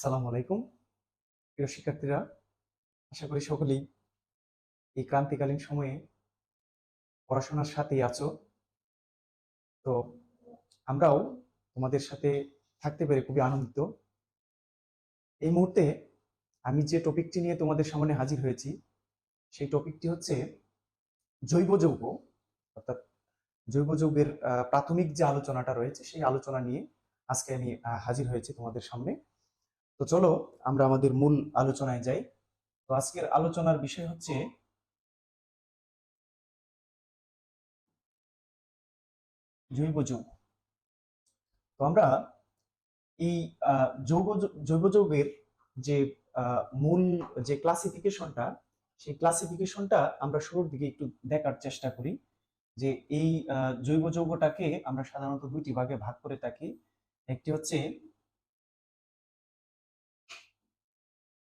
সালাম আলাইকুম। প্রিয় শিক্ষার্থীরা, আশা করি সকলেই এই ক্রান্তিকালীন সময়ে পড়াশোনার সাথেই আছো। তো আমরাও তোমাদের সাথে থাকতে পেরে খুবই আনন্দিত। এই মুহূর্তে আমি যে টপিকটি নিয়ে তোমাদের সামনে হাজির হয়েছি, সেই টপিকটি হচ্ছে জৈব যৌগ, অর্থাৎ জৈব যৌগের প্রাথমিক যে আলোচনাটা রয়েছে, সেই আলোচনা নিয়ে আজকে আমি হাজির হয়েছি তোমাদের সামনে। তো চলো আমরা আমাদের মূল আলোচনায় যাই। তো আজকের আলোচনার বিষয় হচ্ছে জৈব যৌগ। তো আমরা এই যৌগ জৈব যৌগের যে মূল যে ক্লাসিফিকেশনটা সেই ক্লাসিফিকেশনটা আমরা শুরুর দিকে একটু দেখার চেষ্টা করি যে এই জৈব যৌগটাকে আমরা সাধারণত দুইটি ভাগে ভাগ করে থাকি। একটি হচ্ছে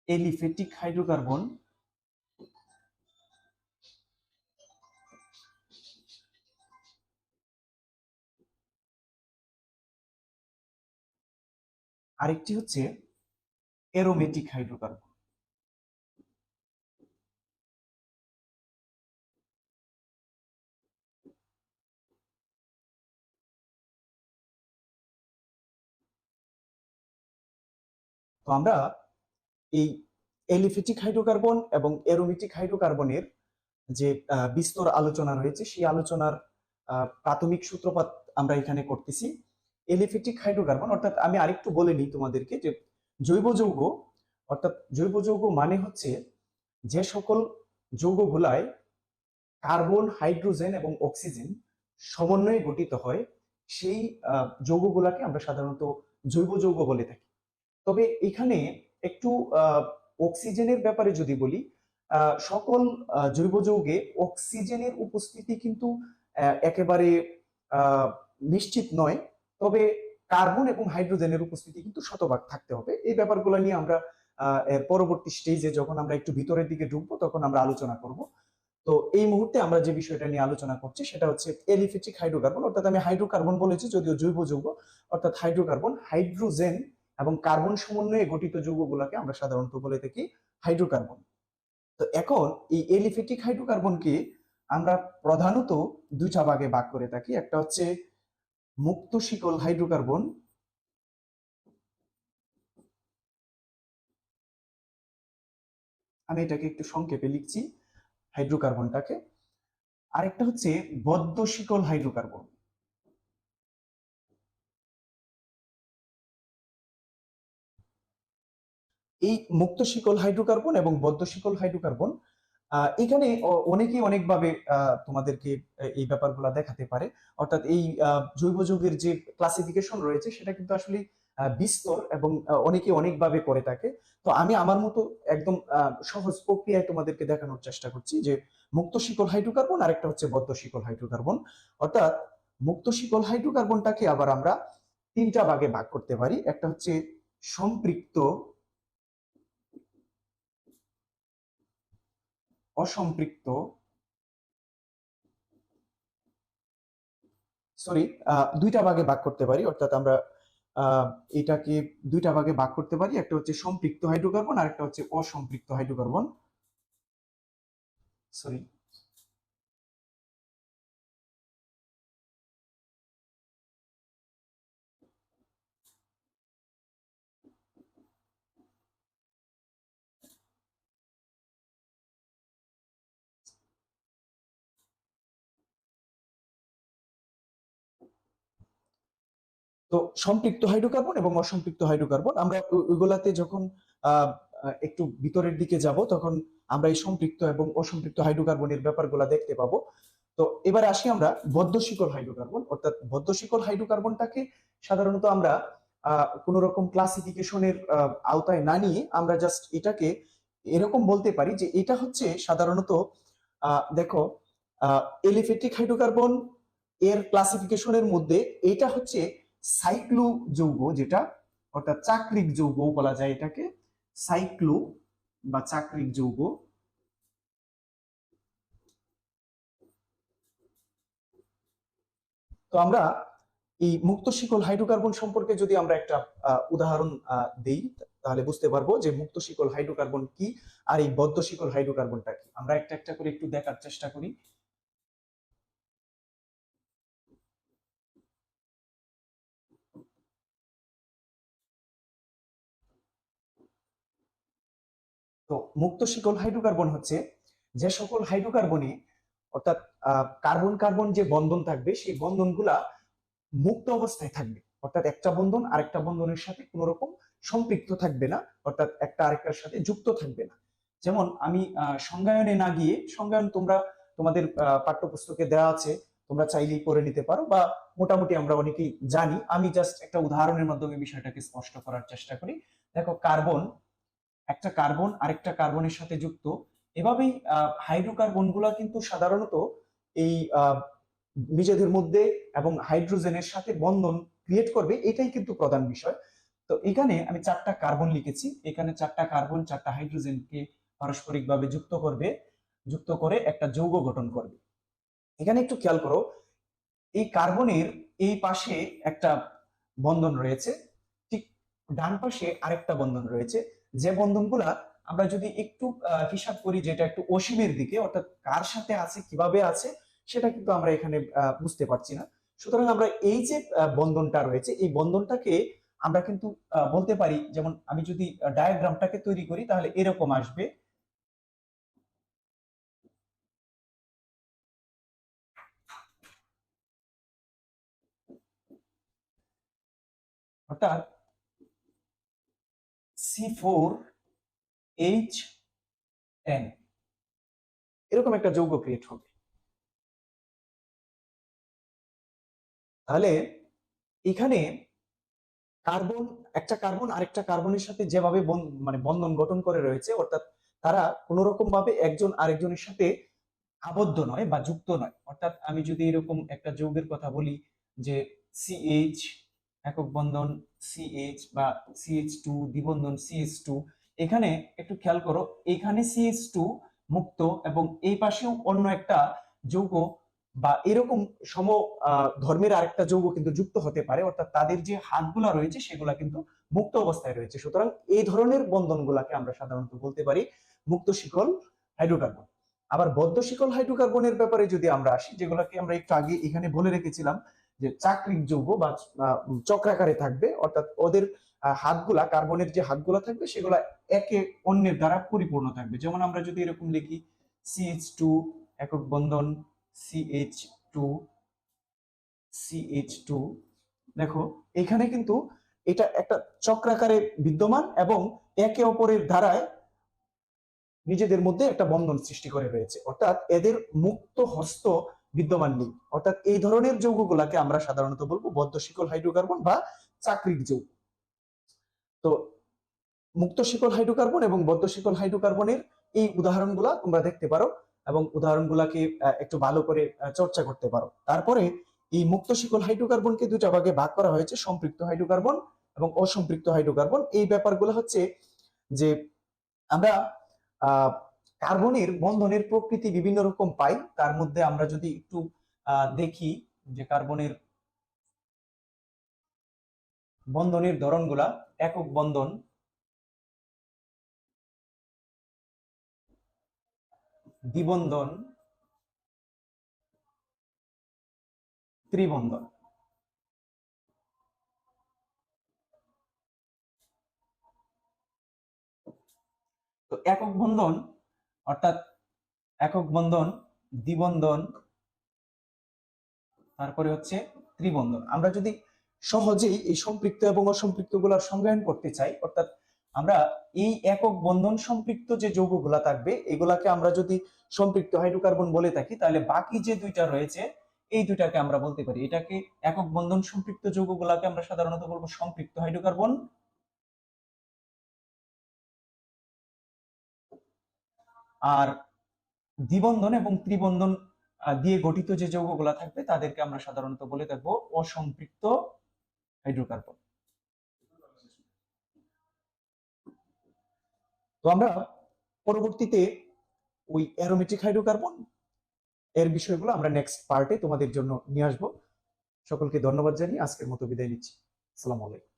এলিফেটিক হাইড্রোকার্বন আরেকটি হচ্ছে এরোমেটিক হাইড্রোকার্বন। তো আমরা এই এলিফেটিক হাইড্রোকার্বন এবং এরোমেটিক হাইড্রোকার্বনের যে বিস্তর আলোচনা রয়েছে, সেই আলোচনার প্রাথমিক সূত্রপাত আমরা এখানে করতেছি। এলিফেটিক হাইড্রোকার্বন, অর্থাৎ আমি আরেকটু বলে নিই তোমাদেরকে যে, জৈব যৌগ, অর্থাৎ জৈব যৌগ মানে হচ্ছে যে সকল যৌগগুলায় কার্বন, হাইড্রোজেন এবং অক্সিজেন সমন্বয়ে গঠিত হয়, সেই যৌগগুলাকে আমরা সাধারণত জৈব যৌগ বলে থাকি। তবে এখানে একটু অক্সিজেনের ব্যাপারে যদি বলি সকল জৈব যৌগে অক্সিজেনের উপস্থিতি কিন্তু একেবারে নিশ্চিত নয়। তবে কার্বন এবং হাইড্রোজেনের উপস্থিতি কিন্তু শতভাগ থাকতে হবে। এই ব্যাপারগুলো নিয়ে আমরা পরবর্তী স্টেজে যখন আমরা একটু ভিতরের দিকে ঢুকবো, তখন আমরা আলোচনা করব। তো এই মুহূর্তে আমরা যে বিষয়টা নিয়ে আলোচনা করছি, সেটা হচ্ছে এলিফেটিক হাইড্রোকার্বন, অর্থাৎ আমি হাইড্রোকার্বন বলেছি, যদিও জৈব যৌগ, অর্থাৎ হাইড্রোকার্বন, হাইড্রোজেন এবং কার্বন সমন্বয়ে গঠিত যৌগগুলোকে আমরা সাধারণত বলে থাকি হাইড্রোকার্বন। তো এখন এই এলিফেটিক হাইড্রোকার্বনকে আমরা প্রধানত দুইটা ভাগে ভাগ করে থাকি, একটা হচ্ছে মুক্ত শিকল হাইড্রোকার্বন, আমি এটাকে একটু সংক্ষেপে লিখছি, হাইড্রোকার্বনটাকে। আরেকটা হচ্ছে বদ্ধ শিকল হাইড্রোকার্বন। এই মুক্ত শিকল হাইড্রোকার্বন এবং বদ্ধ শিকল হাইড্রোকার্বন এখানে অনেকেই অনেকভাবে তোমাদেরকে এই ব্যাপারগুলো দেখাতে পারে। অর্থাৎ এই জৈব যুগের যে ক্লাসিফিকেশন রয়েছে সেটা কিন্তু আসলে বিস্তর এবং অনেকে অনেকভাবে করে থাকে। তো আমি আমার মতো একদম সহজ প্রক্রিয়ায় তোমাদেরকে দেখানোর চেষ্টা করছি যে মুক্ত শিকল হাইড্রোকার্বন আরেকটা হচ্ছে বদ্ধ শিকল হাইড্রোকার্বন। অর্থাৎ মুক্ত শিকল হাইড্রোকার্বনটাকে আবার আমরা তিনটা ভাগে ভাগ করতে পারি। একটা হচ্ছে সম্পৃক্ত অসম্পৃক্ত সরি দুইটা ভাগে ভাগ করতে পারি, অর্থাৎ আমরা এটাকে দুইটা ভাগে ভাগ করতে পারি, একটা হচ্ছে সম্পৃক্ত হাইড্রোকার্বন আর একটা হচ্ছে অসম্পৃক্ত হাইড্রোকার্বন সরি তো সম্পৃক্ত হাইড্রোকার্বন এবং অসম্পৃক্ত হাইড্রোকার্বন, আমরা ওইগুলাতে যখন একটু ভিতরের দিকে যাব, তখন আমরা এই সম্পৃক্ত এবং অসম্পৃক্ত হাইড্রোকার্বনের ব্যাপারগুলা দেখতে পাবো। তো এবার আসি আমরা বদ্ধ শিকল হাইড্রোকার্বন, অর্থাৎ বদ্ধ শিকল হাইড্রোকার্বনটাকে সাধারণত আমরা কোনো রকম ক্লাসিফিকেশনের আওতায় না নিয়ে আমরা জাস্ট এটাকে এরকম বলতে পারি যে এটা হচ্ছে সাধারণত দেখো এলিফেটিক হাইড্রোকার্বন এর ক্লাসিফিকেশনের মধ্যে এটা হচ্ছে সাইক্লো যৌগ যেটা, অর্থাৎ চাকরিক যৌগ বলা যায় এটাকে, সাইক্লো বা চাকরিক যৌগ তো আমরা এই মুক্ত শিকল হাইড্রোকার্বন সম্পর্কে যদি আমরা একটা উদাহরণ দেই, তাহলে বুঝতে পারব যে মুক্ত শিকল হাইড্রোকার্বন কি আর এই বদ্ধ শিকল হাইড্রোকার্বনটা কি। আমরা একটা একটা করে একটু দেখার চেষ্টা করি। তো মুক্ত শিকল হাইড্রোকার্বন হচ্ছে যে সকল হাইড্রোকার্বনে অর্থাৎ কার্বন কার্বন যে বন্ধন থাকবে, সেই বন্ধনগুলা মুক্ত অবস্থায় থাকবে। অর্থাৎ একটা বন্ধন আরেকটা বন্ধনের সাথে কোনো রকম সম্পৃক্ত থাকবে না, অর্থাৎ একটা আরেকটার সাথে যুক্ত থাকবে না। যেমন আমি সংজ্ঞায়নে না গিয়ে, সংজ্ঞায়ন তোমরা, তোমাদের পাঠ্যপুস্তকে দেওয়া আছে, তোমরা চাইলেই করে নিতে পারো বা মোটামুটি আমরা অনেকেই জানি। আমি জাস্ট একটা উদাহরণের মাধ্যমে বিষয়টাকে স্পষ্ট করার চেষ্টা করি। দেখো কার্বন একটা কার্বন, আরেকটা কার্বনের সাথে যুক্ত। এভাবেই হাইড্রোকার্বনগুলা কিন্তু সাধারণত এই নিজেদের মধ্যে এবং হাইড্রোজেনের সাথে বন্ধন ক্রিয়েট করবে, এটাই কিন্তু প্রধান বিষয়। তো এখানে আমি চারটা কার্বন লিখেছি। এখানে চারটা কার্বন, চারটা হাইড্রোজেনকে পারস্পরিকভাবে যুক্ত করবে, যুক্ত করে একটা যৌগ গঠন করবে। এখানে একটু খেয়াল করো, এই কার্বনের এই পাশে একটা বন্ধন রয়েছে, ঠিক ডান পাশে আরেকটা বন্ধন রয়েছে। যে বন্ধনগুলা আমরা যদি একটু হিসাব করি যেটা একটু অসীমের দিকে, অর্থাৎ কার সাথে আছে, কীভাবে আছে, সেটা কিন্তু আমরা এখানে বুঝতে পারছি না। সুতরাং আমরা এই যে বন্ধনটা রয়েছে, এই বন্ধনটাকে আমরা কিন্তু বলতে পারি, যেমন আমি যদি ডায়াগ্রামটাকে তৈরি করি, তাহলে এরকম আসবে। অর্থাৎ সি ফোর এইচ টেন এরকম একটা যৌগ ক্রিয়েট হবে। তাহলে এখানে কার্বন একটা কার্বন আরেকটা কার্বনের সাথে যেভাবে মানে বন্ধন গঠন করে রয়েছে, অর্থাৎ তারা কোন রকম ভাবে একজন আরেকজনের সাথে আবদ্ধ নয় বা যুক্ত নয়। অর্থাৎ আমি যদি এরকম একটা যৌগের কথা বলি যে সিএইচ একক বন্ধন সিএইচ বা সিএইচ টু দ্বিবন্ধন সিএইচ টু এখানে একটু খেয়াল করো, এখানে সিএইচ টু মুক্ত এবং এই পাশেও অন্য একটা যৌগ বা এরকম সম ধর্মের আরেকটা যৌগ কিন্তু যুক্ত হতে পারে, অর্থাৎ তাদের যে হাতগুলা রয়েছে সেগুলা কিন্তু মুক্ত অবস্থায় রয়েছে। সুতরাং এই ধরনের বন্ধনগুলাকে আমরা সাধারণত বলতে পারি মুক্ত শিকল হাইড্রোকার্বন। আবার বদ্ধ শিকল হাইড্রোকার্বনের ব্যাপারে যদি আমরা আসি, যেগুলোকে আমরা একটু আগে এখানে বলে রেখেছিলাম যে চাকরিক যৌগ বা চক্রাকারে থাকবে, অর্থাৎ ওদের হাতগুলা, কার্বনের যে হাতগুলা থাকবে, সেগুলা একে অন্যের দ্বারা পরিপূর্ণ থাকবে। যেমন আমরা যদি এরকম লিখি সিএইচ টু একক বন্ধন সিএইচ টু সিএইচ টু দেখো, এখানে কিন্তু এটা একটা চক্রাকারে বিদ্যমান এবং একে অপরের ধারায় নিজেদের মধ্যে একটা বন্ধন সৃষ্টি করে রয়েছে। অর্থাৎ এদের মুক্ত হস্ত বিদ্যমান নেই। অর্থাৎ এই ধরনের যৌগগুলাকে আমরা সাধারণত বলব বদ্ধ শিকল হাইড্রোকার্বন বা চাকরিক যৌগ। তো মুক্ত শিকল হাইড্রোকার্বন এবং বদ্ধ শিকল হাইড্রোকার্বনের এই উদাহরণগুলা তোমরা দেখতে পারো এবং উদাহরণগুলাকে একটু ভালো করে চর্চা করতে পারো। তারপরে এই মুক্ত শিকল হাইড্রোকার্বনকে দুটা ভাগে ভাগ করা হয়েছে, সম্পৃক্ত হাইড্রোকার্বন এবং অসম্পৃক্ত হাইড্রোকার্বন। এই ব্যাপারগুলো হচ্ছে যে আমরা কার্বনের বন্ধনের প্রকৃতি বিভিন্ন রকম পাই। তার মধ্যে আমরা যদি একটু দেখি যে কার্বনের বন্ধনের ধরনগুলা, একক বন্ধন। দ্বিবন্ধন। ত্রিবন্ধন। তো একক বন্ধন অর্থাৎ একক বন্ধন, দ্বিবন্ধন, তারপরে হচ্ছে ত্রিবন্ধন। আমরা যদি সহজেই এই সম্পৃক্ত এবং অসম্পৃক্তগুলার সংজ্ঞায়ন করতে চাই, অর্থাৎ আমরা এই একক বন্ধন সম্পৃক্ত যে যৌগগুলা থাকবে, এগুলাকে আমরা যদি সম্পৃক্ত হাইড্রোকার্বন বলে থাকি, তাহলে বাকি যে দুইটা রয়েছে, এই দুইটাকে আমরা বলতে পারি। এটাকে একক বন্ধন সম্পৃক্ত যৌগগুলাকে আমরা সাধারণত বলব সম্পৃক্ত হাইড্রোকার্বন আর দ্বিবন্ধন এবং ত্রিবন্ধন দিয়ে গঠিত যে যৌগগুলা থাকবে, তাদেরকে আমরা সাধারণত বলে থাকব অসম্পৃক্ত হাইড্রোকার্বন। তো আমরা পরবর্তীতে ওই অ্যারোমেটিক হাইড্রোকার্বন এর বিষয়গুলো আমরা নেক্সট পার্টে তোমাদের জন্য নিয়ে আসব। সকলকে ধন্যবাদ জানিয়ে আজকের মতো বিদায় নিচ্ছি। আসসালামু আলাইকুম।